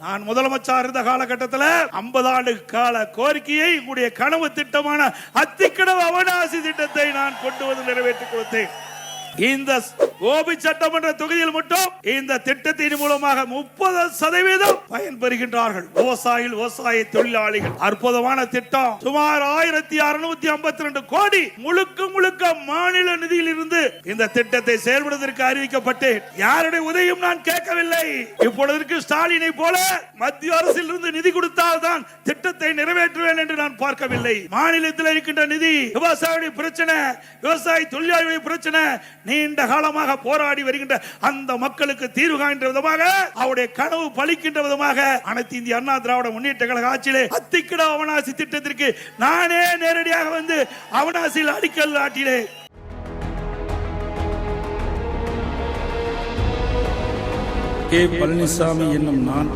நான் முதலமைச்சர் இருந்த காலகட்டத்தில் ஐம்பது ஆண்டு கால கோரிக்கையை உங்களுடைய கனவு திட்டமான அத்திக்கடவு அவனாசி திட்டத்தை நான் கொண்டு வந்து நிறைவேற்றி கொடுத்தேன். இந்த கோபி சட்டமன்ற தொகுதியில் மட்டும் இந்த திட்டத்தின் மூலமாக முப்பது சதவீதம் பயன்பெறுகின்றார்கள் விவசாயிகள் விவசாய தொழிலாளிகள். அற்புதமான திட்டம். சுமார் ஆயிரத்தி அறுநூத்தி ஐம்பத்தி ரெண்டு கோடி முழுக்க முழுக்க மாநில நிதியில் இருந்து இந்த திட்டத்தை செயல்படுவதற்கு அறிவிக்கப்பட்டேன். யாருடைய உதவியும் நான் கேட்கவில்லை. இப்பொழுதற்கு ஸ்டாலினை போல மத்திய அரசில் இருந்து நிதி கொடுத்தால் தான் திட்டத்தை நிறைவேற்றுவேன் என்று நான் பார்க்கவில்லை. மாநிலத்தில் இருக்கின்ற நிதி விவசாயிகளுடைய பிரச்சனை விவசாய தொழிலாளிகளுடைய பிரச்சனை நீண்ட காலமாக போராடி வருகின்ற அந்த மக்களுக்கு தீர்வு காண்கின்ற விதமாக அவருடைய கனவு பலிக்கின்ற விதமாக அனைத்து இந்திய அண்ணா திராவிட முன்னேற்ற கழக ஆட்சியிலே அத்திக்கிட அவனாசி திட்டத்திற்கு நானே நேரடியாக வந்து அவனாசியில் அடிக்கல் நாட்டிலே கே பழனிசாமி என்னும் நான்